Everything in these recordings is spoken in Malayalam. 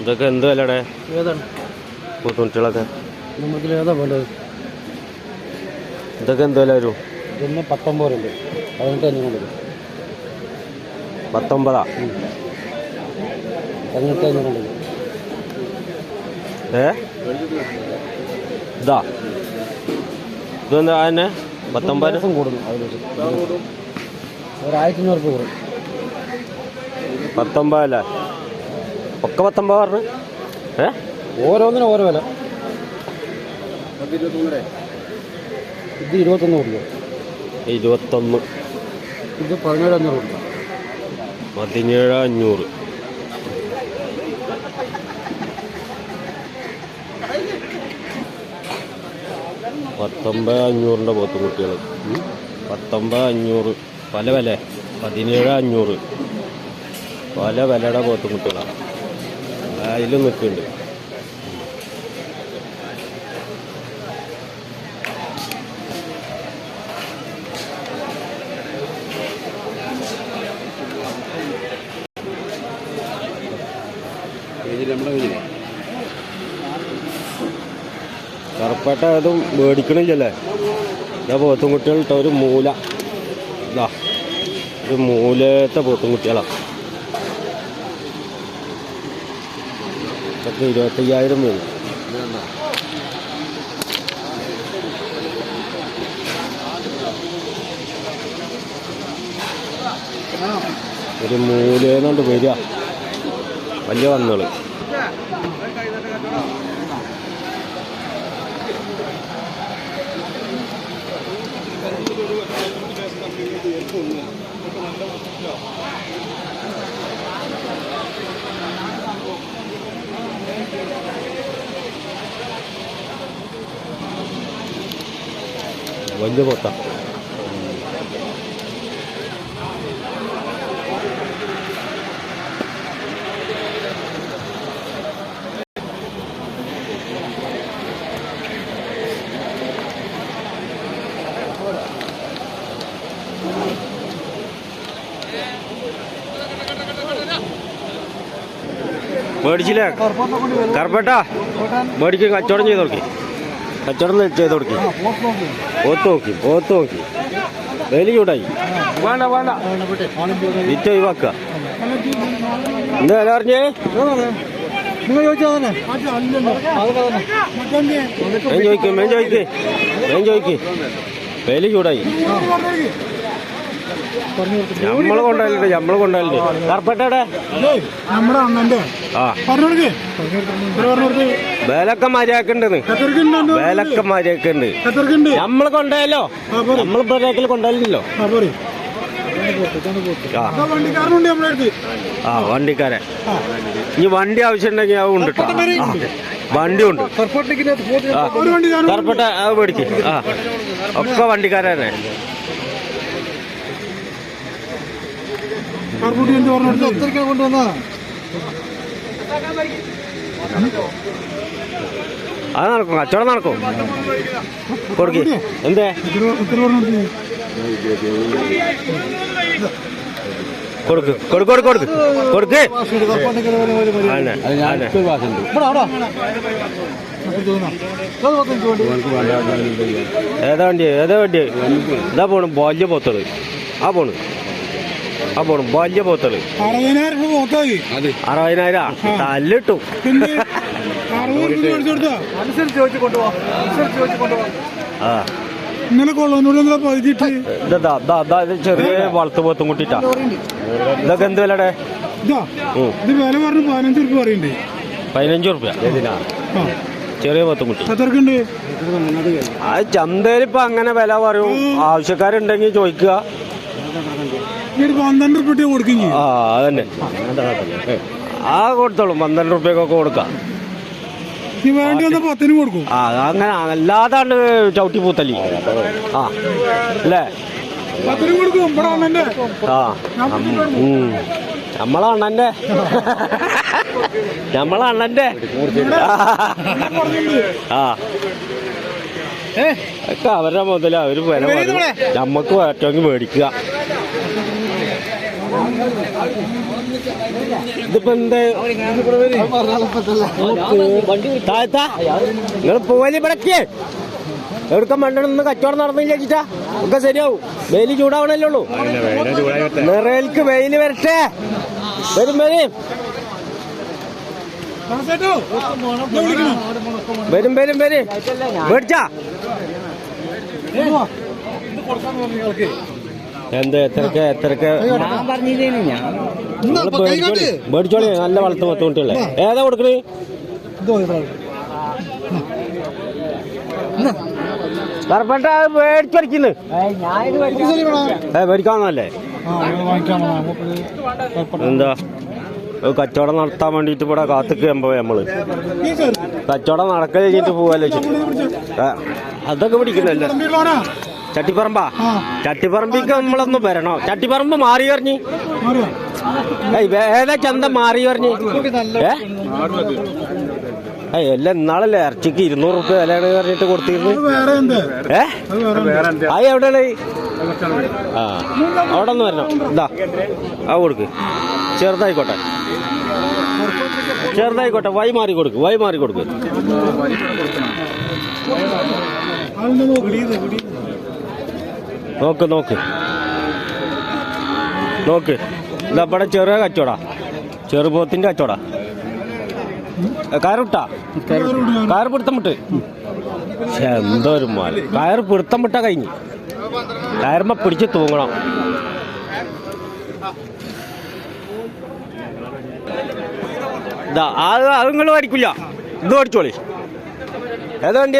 ഇതൊക്കെ എന്ത് വിലയുടെ ഏതാണ്? പൂത്തുമുട്ടികളൊക്കെ നമുക്ക് ഏതാ വേണ്ടത് ഇതൊക്കെ എന്ത് വില വരും? പിന്നെ പത്തൊമ്പത് ഉണ്ട് പതിനെട്ട് അഞ്ഞൂറ് വരും പത്തൊമ്പതാ? പതിനെട്ട് അഞ്ഞൂറ് ഉണ്ട് ഏ? ഇതാ. ഇതെന്താ അതിനെ പത്തൊമ്പത്? ദിവസം കൂടുന്നു. അതിൽ ഒരായിരത്തി അഞ്ഞൂറ് രൂപ കൂടും പത്തൊമ്പതല്ലേ? ഒക്കെ പത്തൊമ്പത് പറഞ്ഞു ഏ? ഓരോന്നിനും ഓരോ വില. ഇത് ഇരുപത്തൊന്ന് കൊടുക്കും. ഇരുപത്തൊന്ന്. ഇത് പതിനേഴ് അഞ്ഞൂറ് കൊടുക്കും. പതിനേഴ് അഞ്ഞൂറ്. പത്തൊമ്പത് അഞ്ഞൂറിന്റെ പോത്തുകുട്ടികൾ പത്തൊമ്പത് അഞ്ഞൂറ്. പല വില പതിനേഴ് അഞ്ഞൂറ് പല വിലയുടെ പോത്തുകുട്ടികളാണ് അതിലും നിൽക്കുന്നുണ്ട്. കറുപ്പേട്ട അതും മേടിക്കണില്ലല്ലേ? ഇതാ പോത്തും കുട്ടികളിട്ട ഒരു മൂല. ഒരു മൂലത്തെ പോത്തും കുട്ടികളാണ് ഇതൊക്കെ ഇരുപത്തയ്യായിരം വരും. ഒരു മൂലേന്നുണ്ട് വരിക. വലിയ വന്നുകൾ വലിയ പൊത്ത മേടിച്ചില്ലേ? കറപ്പട്ട? മേടിക്കും കച്ചവടം ചെയ്ത് നോക്കി കച്ചവടം ചെയ്ത് നോക്കി ഓത്ത് നോക്കി ഓത്ത് നോക്കി. വേലി ചൂടായി. വേണ്ട വേണ്ട. വിറ്റ് ഒഴിവാക്കുക. എന്താ വില പറഞ്ഞേ? നിങ്ങൾ ചോദിച്ചാൽ ഞാൻ ചോദിക്കും ഞാൻ ചോദിക്കേ ഞാൻ ചോദിക്കേ. വേലി ചൂടായി. നമ്മൾ കൊണ്ടായില്ലേ നമ്മൾ കൊണ്ടായില്ലേ കറുപ്പേട്ടയുടെ? നമ്മുടെ അണ്ണന്റെ. ആ. പറഞ്ഞോടുക്ക് പറഞ്ഞോടുക്ക് വേലൊക്കെ മര്യാദക്കുണ്ടെന്ന് എത്രക്കുണ്ടോ വേലൊക്കെ നമ്മൾ കൊണ്ടായല്ലോ ആ നമ്മൾ ബ്രേക്കിൽ കൊണ്ടായില്ലല്ലോ ആ വണ്ടിക്കാരെ ഇനി വണ്ടി ആവശ്യമുണ്ടെങ്കിൽ അത് ഉണ്ട് വണ്ടി ഉണ്ട് കർപ്പട്ട അത് മേടിക്ക്. ആ ഒക്കെ വണ്ടിക്കാരെ കാർപ്പൂട്ടി എന്ത് പറഞ്ഞു എത്രക്കാണ് കൊണ്ടുവന്നതാ അത് നടക്കും കച്ചവടം നടക്കും. കൊടുക്കി. എന്തേ? കൊടുക്ക് കൊടുക്ക് കൊടുക്ക് കൊടുക്ക്. കൊടുക്ക്. ഏതാ വണ്ടി? ഏതാ വണ്ടി ഇതാ പോണു വലിയ പോത്തൾ ആ പോണു. ആ പോണു വലിയ പോത്തൾ അറുപതിനായിരം രൂപ അറുപതിനായിരം. തല്ലിട്ടു. ഇന്നലെ ചെറിയ വളർത്ത് പോത്തും കൂട്ടിട്ടാ. ഇതൊക്കെ എന്ത് വിലടെ? ഇതാ ഇത് വില പറഞ്ഞു പതിനഞ്ച് രൂപ പറയണ്ടേ. പതിനഞ്ച് റുപ്യ ചെറിയ പോത്തും കുട്ടി. ആ ചന്തയിൽ ഇപ്പൊ അങ്ങനെ വില പറയും. ആവശ്യക്കാരുണ്ടെങ്കിൽ ചോദിക്കുക. പന്ത്രണ്ട് രൂപ ഇട്ട് കൊടുക്കും ആ അതന്നെ. ആ കൊടുത്തോളും പന്ത്രണ്ട് റുപ്യക്കൊക്കെ കൊടുക്കാം. ഈ വേണ്ടി വന്ന പത്തിന് കൊടുക്കും. ആ അങ്ങനെ അല്ലാതാണ്ട് ചവിട്ടി പൂത്തല്ലി ആ അല്ലേ? പത്തിന് കൊടുക്കും ഇവിടെ അണ്ണന്റെ ആ. നമ്മളെ അണ്ണന്റെ. നമ്മളെ അണ്ണന്റെ. ആ. ഒക്കെ അവരുടെ മുതല അവർ. നമ്മക്ക് പറ്റുമെങ്കിൽ മേടിക്കുക ഇതിപ്പോ എന്ത്? താഴ്ത്താ? നിങ്ങൾ പോവൽ ഇവിടക്കേ? എവിടുക്ക മണ്ണെന്ന് കച്ചവടം നടന്നില്ല ചേച്ചാ ഒക്കെ ശരിയാവും. വെയിൽ ചൂടാവണല്ലേ ഉള്ളൂ. നിറയിൽക്ക് വെയിൽ വരട്ടെ. വരും വരും. വരും വരും വരും. മേടിച്ചാ? എന്ത്? എത്രക്ക് എത്രക്ക് ഞാൻ പറഞ്ഞില്ലേനു ഞാൻ. മേടിച്ചോളി മേടിച്ചോളി നല്ല വളർത്ത് പത്ത് കുട്ടികളെ. ഏതാ കൊടുക്കണേ. കറപ്പട്ട മേടിച്ചടിക്കുന്നു? ഏ മേടിക്കാന്നല്ലേ എന്താ? കച്ചവടം നടത്താൻ വേണ്ടിട്ട് ഇവിടെ കാത്തുക്കുമ്പോ നമ്മൾ. കച്ചവടം നടക്ക കഴിഞ്ഞിട്ട് പോവല്ലേ അതൊക്കെ പിടിക്കുന്നല്ലേ? ചട്ടിപ്പറമ്പാ? ചട്ടിപ്പറമ്പിക്ക് നമ്മളൊന്ന് വരണോ? ചട്ടിപ്പറമ്പ് മാറി പറഞ്ഞു. ഏതാ ചന്ത മാറി പറഞ്ഞു? ഏ? എല്ലാം ഇന്നാളല്ലേ ഇറച്ചിക്ക് ഇരുന്നൂറ് റുപ്യ വിലയാണ് പറഞ്ഞിട്ട് കൊടുത്തിരുന്നു? എന്ത്? ഏ? അത് എന്ത്? എവിടെയാണ്? ആ. അവിടെ ഒന്ന് വരണം. ഇതാ ആ കൊടുക്ക്. ചെറുതായിക്കോട്ടെ. ചെറുതായിക്കോട്ടെ വൈ മാറി കൊടുക്ക് വൈ മാറി കൊടുക്ക്. നോക്ക്. നോക്ക്. നോക്ക്. ഇതപ്പടെ ഇതാ ചെറിയ കച്ചവടാ. ചെറുപോത്തിന്റെ കച്ചവടാ. കയറുട്ടാ കയറ് പിടുത്തം വിട്ട് എന്തോ മാല കയറ് പിടുത്തം വിട്ടാ കഴിഞ്ഞു. കയറുമ്പോ പിടിച്ച് തൂങ്ങണം. അത് അതുങ്ങൾ മേടിക്കില്ല ഇത് മേടിച്ചോളി. ഏതാ വണ്ടി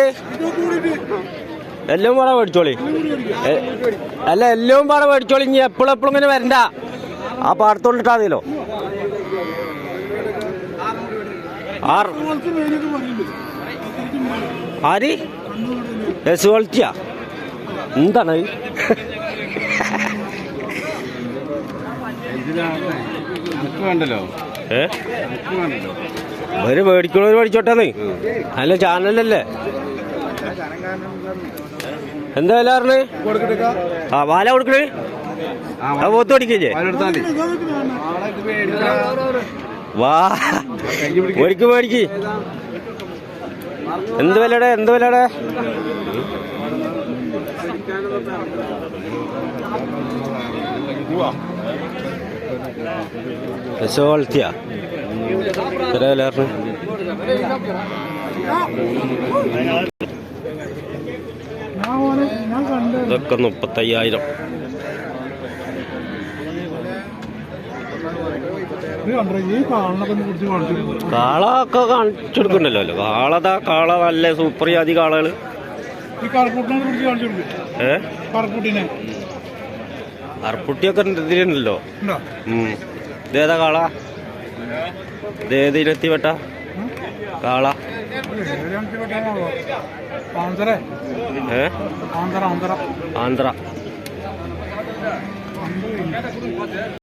എല്ലാം പാടെ മേടിച്ചോളി. അല്ല എല്ലാം പാടെ മേടിച്ചോളി ഇനി എപ്പോഴും എപ്പോഴും ഇങ്ങനെ വരണ്ട. ആ പാടത്തോണ്ടിട്ടാ. ആര്? എസ് ക്വാളിറ്റിയാ. എന്താണ് ഒരു മേടിക്കണോ മേടിച്ചോട്ടെന്ന് അല്ല ചാനലല്ലേ? എന്താ വില ആ വാല കൊടുക്കണേ? ആ പോത്ത് എടുത്താൽ വാ മേടിക്ക് മേടിക്ക്. എന്ത് വിലടെ എന്ത് വിലടെ? ക്വാളിറ്റിയാ എത്ര ഞാൻ ഓനെ ഇതൊക്കെ മുപ്പത്തയ്യായിരം. കാള ഒക്കെ കാണിച്ചെടുക്കണ്ടല്ലോ കാളതാ കാള നല്ല സൂപ്പർ ജാതി കാളകൾ. ഏ? ഇതിലുണ്ടല്ലോ. ഇതേതാ കാള? ഇതേത് ഇനത്തി വെട്ട കാള. ആന്ധ്ര.